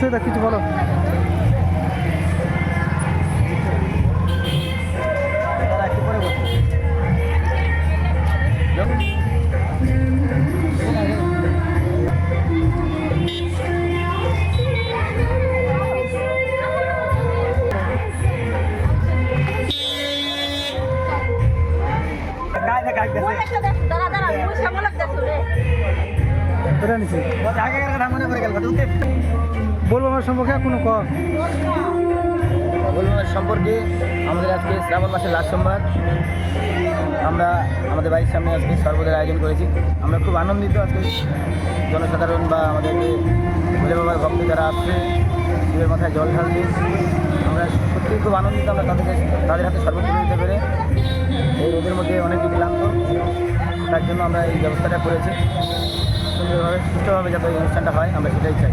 সুবিধা কিছু বলো। দাঁড়া দাঁড়া সামনে রে ধরে নিছি বলব সম্পর্কে কোনো ক? বলুনের সম্পর্কে আমাদের আজকে শ্রাবণ মাসের লাস্ট সোমবার। আমরা আমাদের বাড়ির সামনে আজকে সর্বদের আয়োজন করেছি। আমরা খুব আনন্দিত আজকে। জনসাধারণ বা আমাদের ভোলে বাবার ভক্ত যারা আসছে, শিবের মাথায় জল ঢালতে, আমরা সত্যি খুব আনন্দিত আমরা তাদেরকে, তাদের হাতে তুলে দিতে পেরে এই রোদের মধ্যে অনেক কিছু ক্লান্ত তার জন্য আমরা এই ব্যবস্থাটা করেছি। সুন্দরভাবে সুস্থভাবে যাতে অনুষ্ঠানটা হয় আমরা সেটাই চাই।